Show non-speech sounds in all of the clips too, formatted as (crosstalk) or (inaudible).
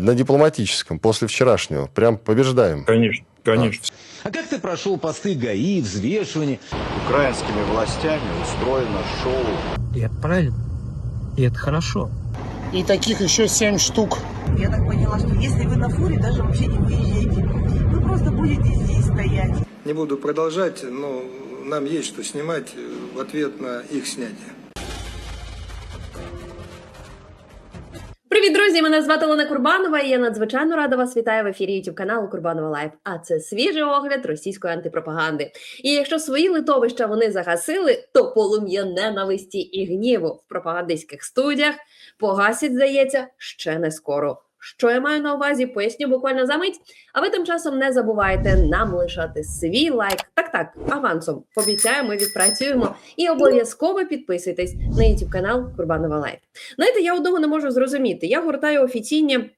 на дипломатическом, после вчерашнего. Прям побеждаем. Конечно, конечно. А как ты прошел посты ГАИ, взвешивание? Украинскими властями устроено шоу И это правильно. И это хорошо. И таких еще семь штук. Я так поняла, что если вы на фуре, даже вообще не выезжаете. Вы просто будете здесь стоять. Не буду продолжать, но нам есть что снимать в ответ на их снятие. Привіт, друзі! Мене звати Олена Курбанова. і Я надзвичайно рада вас вітаю в ефірі YouTube каналу Курбанова Лайв. А це свіжий огляд російської антипропаганди. І якщо свої литовища вони загасили, то полум'я ненависті і гніву в пропагандистських студіях погасять, здається, ще не скоро. Що я маю на увазі, поясню буквально за мить. А ви тим часом не забувайте нам лишати свій лайк. Так, так, авансом. Обіцяю, ми відпрацюємо. І обов'язково підписуйтесь на YouTube канал Курбанова Лайв. Знаєте, я одного не можу зрозуміти. Я гортаю офіційні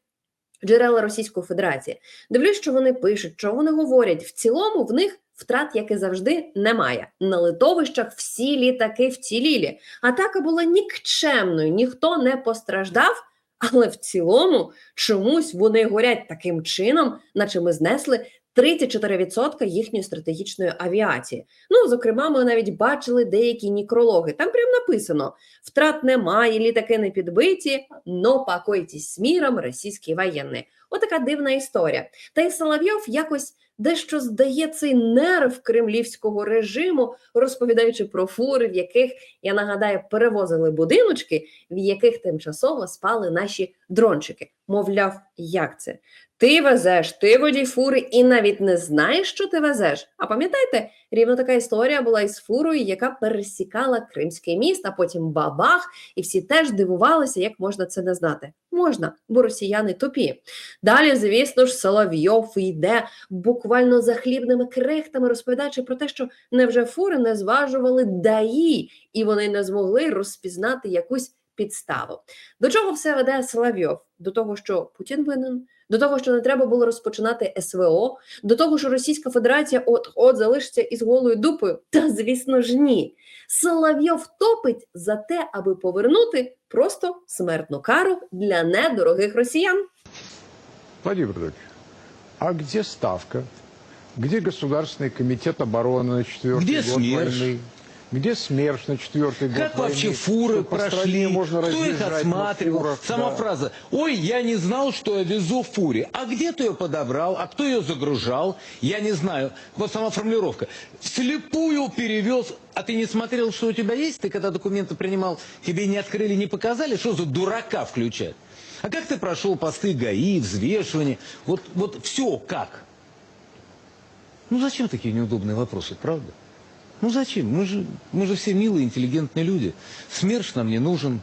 джерела Російської Федерації. Дивлюсь, що вони пишуть, що вони говорять. В цілому в них втрат, як і завжди, немає. На литовищах всі літаки вцілілі. Атака була нікчемною, ніхто не постраждав. Але в цілому чомусь вони горять таким чином, наче ми знесли 34% їхньої стратегічної авіації. Ну, зокрема, ми навіть бачили деякі нікрологи. Там прям написано: втрат немає, літаки не підбиті, но покойтесь з міром, російський воєнний. Отака дивна історія. Та й Соловйов якось дещо здає цей нерв кремлівського режиму, розповідаючи про фури, в яких я нагадаю, перевозили будиночки, в яких тимчасово спали наші дрончики. Мовляв, як це? Ти везеш, ти водій фури і навіть не знаєш, що ти везеш. А пам'ятаєте, рівно така історія була із фурою, яка пересікала Кримський міст, а потім бабах, і всі теж дивувалися, як можна це не знати. Можна, бо росіяни тупі. Далі, звісно ж, Соловйов йде буквально за хлібними крихтами, розповідаючи про те, що невже фури не зважували даї, і вони не змогли розпізнати якусь підставу. До чого все веде Соловйов? До того, що Путін винен, до того, що не треба було розпочинати СВО, до того, що Російська Федерація от от залишиться із голою дупою. Та звісно ж ні. Соловйов топить за те, аби повернути просто смертну кару для недорогих росіян. Владимир Владимирович, а где ставка? Где Государственный комитет обороны на четвертый Где год СМЕРШ? войны? Где СМЕРШ на четвертый год Как войны? вообще фуры прошли? можно Кто их осматривал? фурах, Сама да. фраза «Ой, я не знал, что я везу в фуре». А где ты ее подобрал? А кто ее загружал? Я не знаю. Вот сама формулировка. Вслепую перевез. А ты не смотрел, что у тебя есть? Ты когда документы принимал, тебе не открыли, не показали? Что за дурака включать? А как ты прошел посты ГАИ, взвешивание? Вот, вот все как? Ну зачем такие неудобные вопросы, правда? Ну зачем? Мы же, мы же все милые, интеллигентные люди. СМЕРШ нам не нужен.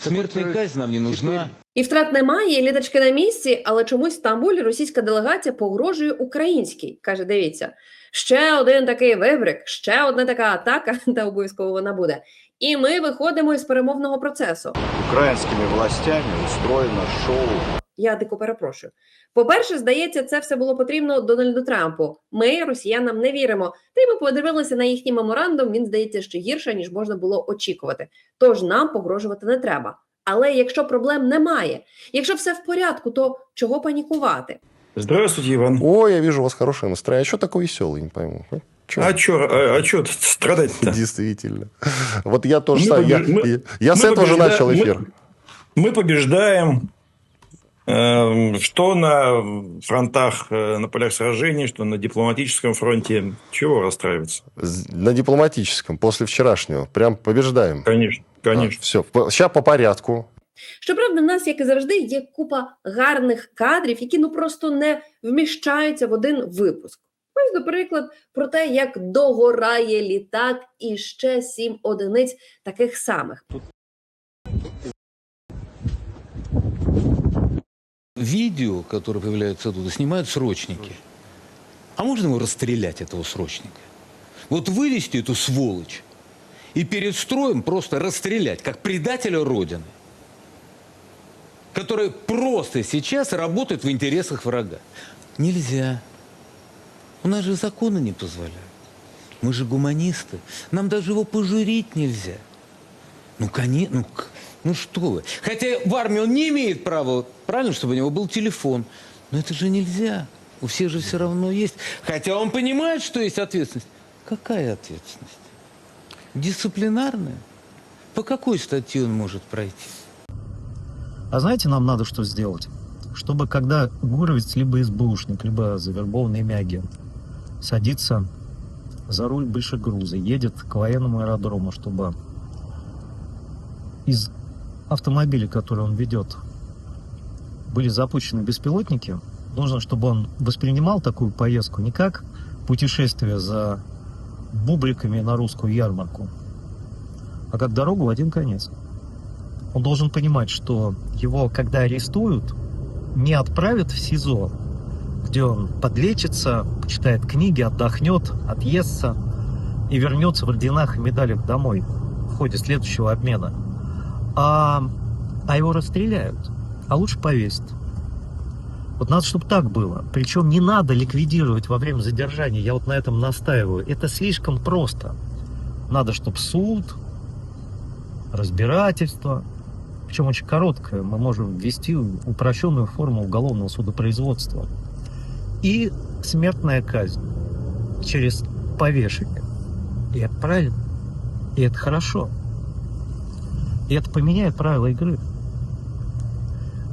Смертная вот, э, казнь нам не нужна. І втрат немає, і літачки на місці, але чомусь в Стамбулі російська делегація погрожує українській. Каже: дивіться, ще один такий вибрик, ще одна така атака, (laughs) та обов'язково вона буде. І ми виходимо із перемовного процесу. украинскими властями устроено шоу Я дико перепрошую. По-перше, здається, це все було потрібно Дональду Трампу. Ми росіянам не віримо. Та й ми подивилися на їхній меморандум. Він здається ще гірше, ніж можна було очікувати. Тож нам погрожувати не треба. Але якщо проблем немає, якщо все в порядку, то чого панікувати? Здравствуйте, Иван. Ой, я вижу у вас хорошее настроение. А что такой веселый, не пойму. а? Чё? А чё, а, а чё тут страдать-то? Действительно. Вот я тоже Мы сам, я, побеж- мы- я- я с мы этого же побежда- начал мы- эфир. Мы побеждаем, эм, что на фронтах, э, на полях сражений, что на дипломатическом фронте. Чего расстраиваться? На дипломатическом, после вчерашнего. Прям побеждаем. Конечно, конечно. все. Сейчас по порядку. Щоправда, в нас, як і завжди, є купа гарних кадрів, які ну просто не вміщаються в один випуск. Ось, до приклад, про те, як догорає літак і ще сім одиниць таких самих. Видео, которое появляется оттуда, снимают срочники. А можно его расстрелять, этого срочника? Вот вывести эту сволочь и перед строем просто расстрелять, как предателя Родины, который просто сейчас работает в интересах врага. Нельзя. У нас же законы не позволяют. Мы же гуманисты. Нам даже его пожурить нельзя. Ну, конечно, ну, Ну что вы. Хотя в армии он не имеет права, правильно, чтобы у него был телефон. Но это же нельзя. У всех же все равно есть. Хотя он понимает, что есть ответственность. Какая ответственность? Дисциплинарная? По какой статье он может пройти? А знаете, нам надо что сделать? Чтобы когда Гуровец, либо СБУшник, либо завербованный ими садится за руль большегруза, едет к военному аэродрому, чтобы из автомобиля, который он ведет, были запущены беспилотники, нужно, чтобы он воспринимал такую поездку не как путешествие за бубликами на русскую ярмарку, а как дорогу в один конец. Он должен понимать, что его, когда арестуют, не отправят в СИЗО, где он подлечится, почитает книги, отдохнет, отъестся и вернется в орденах и медалях домой в ходе следующего обмена. А, а его расстреляют, а лучше повесят. Вот надо, чтобы так было. Причем не надо ликвидировать во время задержания. Я вот на этом настаиваю. Это слишком просто. Надо, чтобы суд, разбирательство, причем очень короткое, мы можем ввести упрощенную форму уголовного судопроизводства. И смертная казнь через повешение. И это правильно. И это хорошо. И это поменяет правила игры.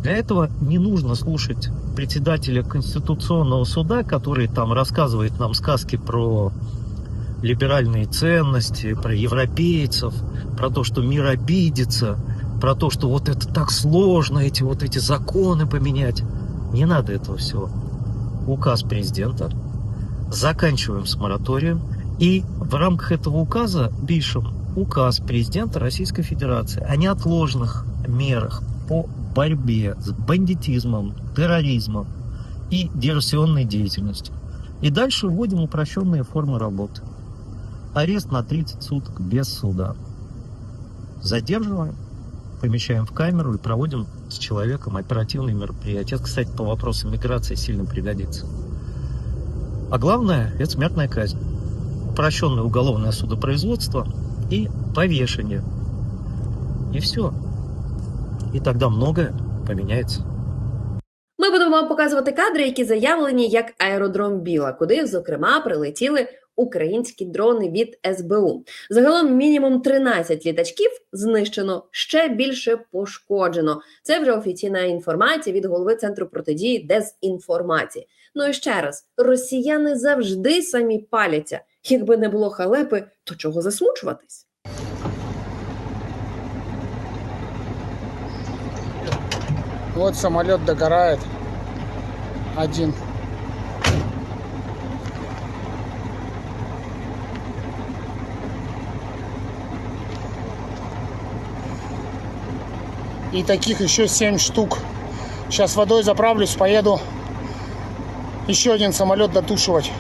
Для этого не нужно слушать председателя Конституционного суда, который там рассказывает нам сказки про либеральные ценности, про европейцев, про то, что мир обидится, про то, что вот это так сложно, эти вот эти законы поменять. Не надо этого всего. Указ президента. Заканчиваем с мораторием. И в рамках этого указа пишем указ президента Российской Федерации о неотложных мерах по борьбе с бандитизмом, терроризмом и диверсионной деятельностью. И дальше вводим упрощенные формы работы. Арест на 30 суток без суда. Задерживаем, помещаем в камеру и проводим с человеком оперативные мероприятия. Это, кстати, по вопросам миграции сильно пригодится. А главное, это смертная казнь. Упрощенное уголовное судопроизводство и повешение. И все. І тоді многое поміняється. Ми будемо вам показувати кадри, які заявлені як аеродром Біла, куди, зокрема, прилетіли українські дрони від СБУ. Загалом мінімум 13 літачків знищено, ще більше пошкоджено. Це вже офіційна інформація від голови центру протидії дезінформації. Ну і ще раз: росіяни завжди самі паляться. Якби не було халепи, то чого засмучуватись? Вот самолет догорает. Один. И таких еще семь штук. Сейчас водой заправлюсь, поеду еще один самолет дотушивать.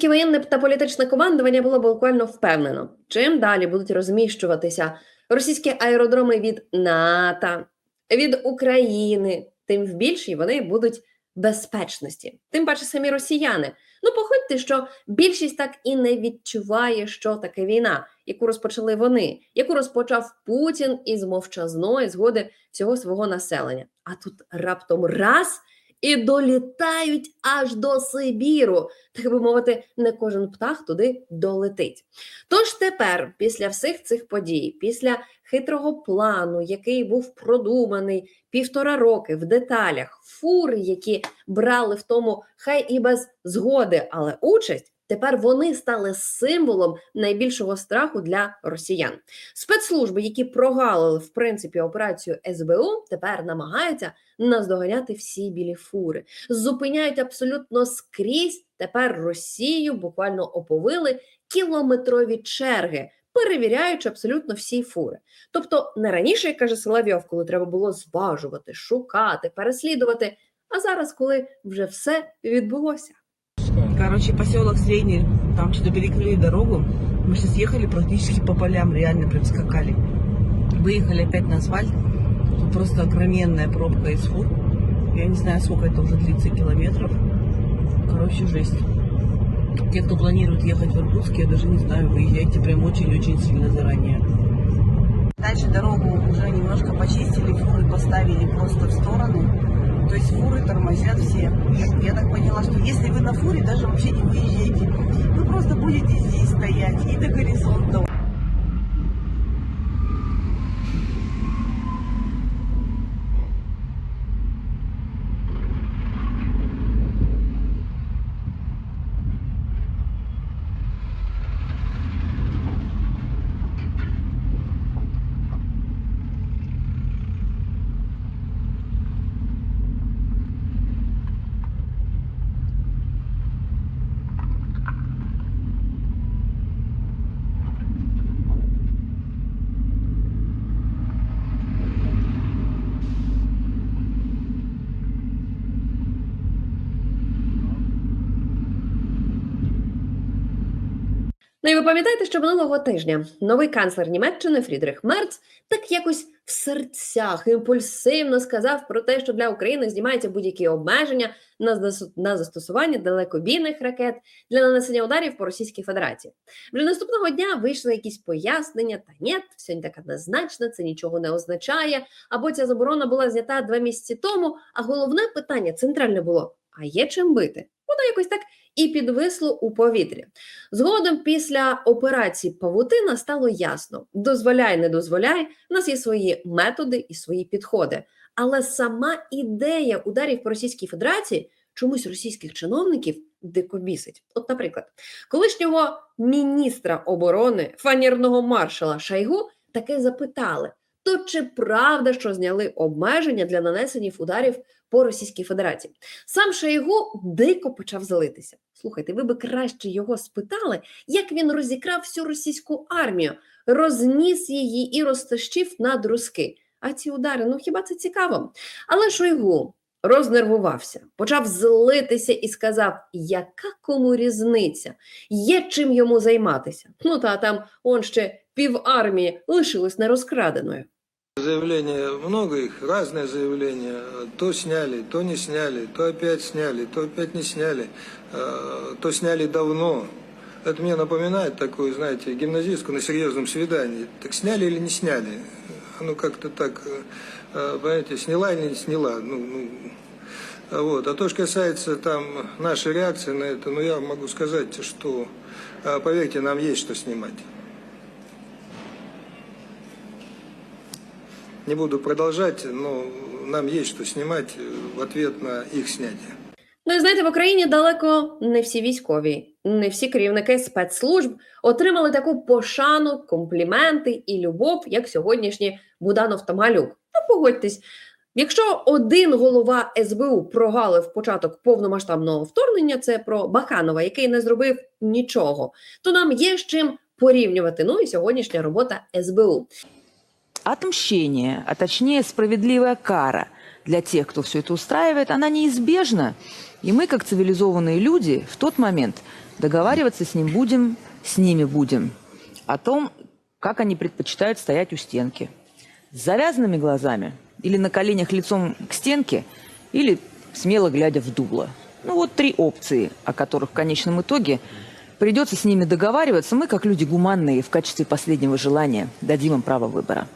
Російське воєнне та політичне командування було буквально впевнено, чим далі будуть розміщуватися російські аеродроми від НАТО, від України, тим в більшій вони будуть безпечності. Тим паче самі росіяни. Ну, походьте, що більшість так і не відчуває, що таке війна, яку розпочали вони, яку розпочав Путін із мовчазної згоди всього свого населення. А тут раптом раз і долітають аж до Сибіру. Так би мовити, не кожен птах туди долетить. Тож тепер, після всіх цих подій, після хитрого плану, який був продуманий півтора роки в деталях, фури, які брали в тому, хай і без згоди, але участь. Тепер вони стали символом найбільшого страху для росіян. Спецслужби, які прогалили в принципі операцію СБУ, тепер намагаються наздоганяти всі білі фури, зупиняють абсолютно скрізь. Тепер Росію буквально оповили кілометрові черги, перевіряючи абсолютно всі фури. Тобто не раніше, як каже Соловйов, коли треба було зважувати, шукати, переслідувати. А зараз, коли вже все відбулося. Короче, поселок Средний, там что-то перекрыли дорогу. Мы сейчас ехали практически по полям, реально прям скакали. Выехали опять на асфальт. Тут просто огроменная пробка из фур. Я не знаю, сколько это уже длится километров. Короче, жесть. Те, кто планирует ехать в Иркутск, я даже не знаю, выезжайте прям очень-очень сильно заранее. Дальше дорогу уже немножко почистили, фуры поставили просто в сторону. То есть фуры тормозят все. Я, я так поняла, что если вы на фуре, даже вообще не выезжайте. Вы просто будете здесь стоять и до горизонта. Ну і ви пам'ятаєте, що минулого тижня новий канцлер Німеччини Фрідрих Мерц так якось в серцях імпульсивно сказав про те, що для України знімаються будь-які обмеження на, зас- на застосування далекобійних ракет для нанесення ударів по Російській Федерації. Вже наступного дня вийшли якісь пояснення, та ні, все не так однозначно, це нічого не означає. Або ця заборона була знята два місяці тому. А головне питання центральне було: а є чим бити? Воно якось так і підвисло у повітрі. Згодом після операції Павутина стало ясно: дозволяй, не дозволяй, у нас є свої методи і свої підходи. Але сама ідея ударів по Російській Федерації чомусь російських чиновників дико бісить. От, наприклад, колишнього міністра оборони фанірного маршала Шайгу таки запитали: то чи правда, що зняли обмеження для нанесення ударів по Російській Федерації? Сам Шойгу дико почав залитися. Слухайте, ви би краще його спитали, як він розікрав всю російську армію, розніс її і розтащив на друзки. А ці удари, ну хіба це цікаво? Але Шойгу рознервувався, почав злитися і сказав: яка кому різниця? Є чим йому займатися. Ну та там он ще пів армії лишилось нерозкраденою. Заявления много их, разные заявления. То сняли, то не сняли, то опять сняли, то опять не сняли, э, то сняли давно. Это мне напоминает такую, знаете, гимназистку на серьезном свидании. Так сняли или не сняли? Ну, как-то так, э, понимаете, сняла или не сняла. Ну, ну, а вот. А то, что касается там нашей реакции на это, ну, я могу сказать, что, э, поверьте, нам есть что снимать. Не буду продолжать, но нам что снимать э, в ответ на их снятие. Ну і знаєте, в Україні далеко не всі військові, не всі керівники спецслужб отримали таку пошану, компліменти і любов, як сьогоднішні Буданов та Малюк. Ну, погодьтесь, якщо один голова СБУ прогалив початок повномасштабного вторгнення, це про Баханова, який не зробив нічого, то нам є з чим порівнювати. Ну і сьогоднішня робота СБУ. Отмщение, а точнее справедливая кара для тех, кто все это устраивает, она неизбежна. И мы, как цивилизованные люди, в тот момент договариваться с ним будем, с ними будем. О том, как они предпочитают стоять у стенки. С завязанными глазами или на коленях лицом к стенке, или смело глядя в дуло. Ну вот три опции, о которых в конечном итоге придется с ними договариваться. Мы, как люди гуманные, в качестве последнего желания дадим им право выбора.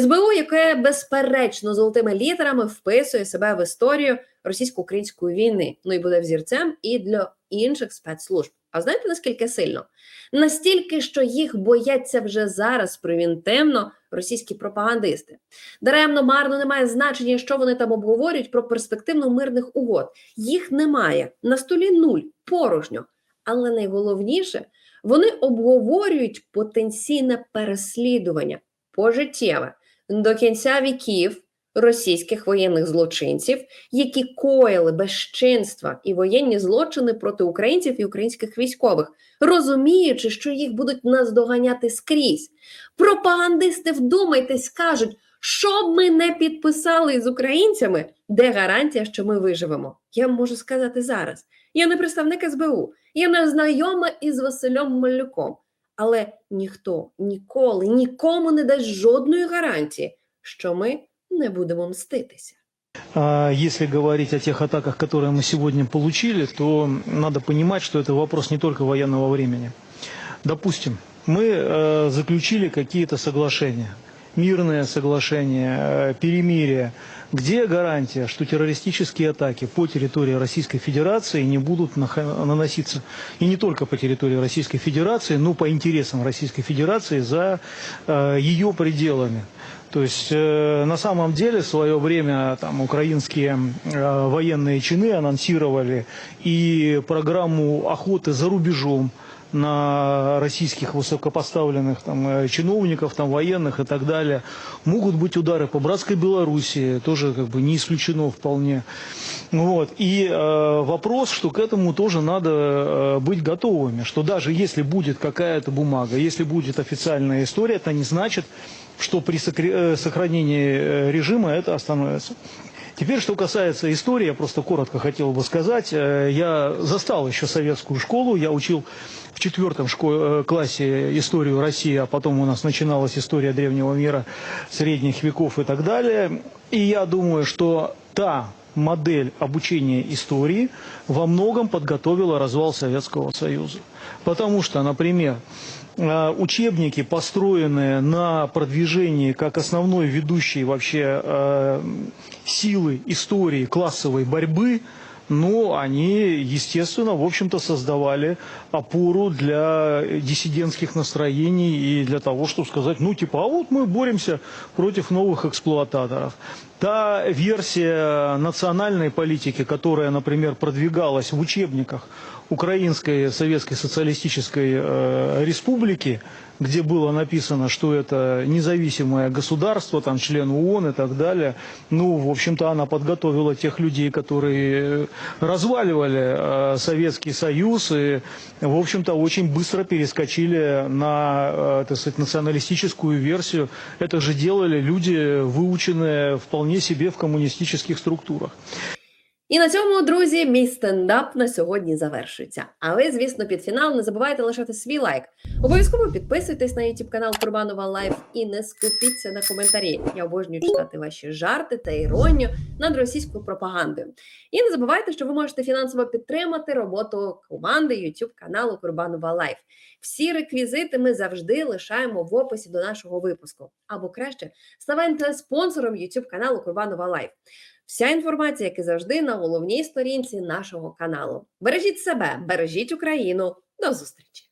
СБУ, яке безперечно золотими літерами вписує себе в історію російсько-української війни, ну і буде взірцем і для інших спецслужб. А знаєте наскільки сильно? Настільки, що їх бояться вже зараз превентивно російські пропагандисти. Даремно марно немає значення, що вони там обговорюють про перспективну мирних угод. Їх немає на столі нуль, порожньо. Але найголовніше, вони обговорюють потенційне переслідування пожиттєве до кінця віків російських воєнних злочинців, які коїли безчинства і воєнні злочини проти українців і українських військових, розуміючи, що їх будуть наздоганяти скрізь. Пропагандисти, вдумайтесь, кажуть, що б ми не підписали з українцями, де гарантія, що ми виживемо. Я можу сказати зараз. Я не представник СБУ, я не знайома із Василем Малюком. Але ніхто ніколи нікому не дасть жодної гарантії, що ми не будемо мститися. А Если говорить о тех атаках, которые мы сегодня получили, то надо понимать, что это вопрос не только военного времени. Допустим, мы э, заключили какие-то соглашения, Мирное соглашение, э, перемирие. Где гарантия, что террористические атаки по территории Российской Федерации не будут наноситься и не только по территории Российской Федерации, но по интересам Российской Федерации за э, ее пределами? То есть э, на самом деле в свое время там украинские э, военные чины анонсировали и программу охоты за рубежом на российских высокопоставленных там, э, чиновников, там, военных и так далее. Могут быть удары по братской Белоруссии, тоже как бы не исключено вполне. Вот. И э, вопрос, что к этому тоже надо э, быть готовыми, что даже если будет какая-то бумага, если будет официальная история, это не значит, что при э, сохранении э, режима это остановится. Теперь, что касается истории, я просто коротко хотел бы сказать. Э, Я застал еще советскую школу, я учил в четвертом шко- э, классе историю России, а потом у нас начиналась история древнего мира, средних веков и так далее. И я думаю, что та модель обучения истории во многом подготовила развал Советского Союза. Потому что, например, э, учебники, построенные на продвижении как основной ведущей вообще э, силы истории классовой борьбы, но они, естественно, в общем-то, создавали опору для диссидентских настроений и для того, чтобы сказать, ну, типа, а вот мы боремся против новых эксплуататоров. Та версия национальной политики, которая, например, продвигалась в учебниках Украинской Советской Социалистической э, Республики, где было написано, что это независимое государство, там член ООН и так далее. Ну, в общем-то, она подготовила тех людей, которые разваливали э, Советский Союз и, в общем-то, очень быстро перескочили на, э, так сказать, националистическую версию. Это же делали люди, выученные вполне себе в коммунистических структурах. І на цьому, друзі, мій стендап на сьогодні завершується. А ви, звісно, під фінал не забувайте лишати свій лайк. Обов'язково підписуйтесь на YouTube канал Курбанова Лайф і не скупіться на коментарі. Я обожнюю читати ваші жарти та іронію над російською пропагандою. І не забувайте, що ви можете фінансово підтримати роботу команди YouTube каналу Курбанова Лайф. Всі реквізити ми завжди лишаємо в описі до нашого випуску. Або краще ставайте спонсором YouTube каналу Курбанова Лайф. Вся інформація, як і завжди, на головній сторінці нашого каналу. Бережіть себе, бережіть Україну. До зустрічі!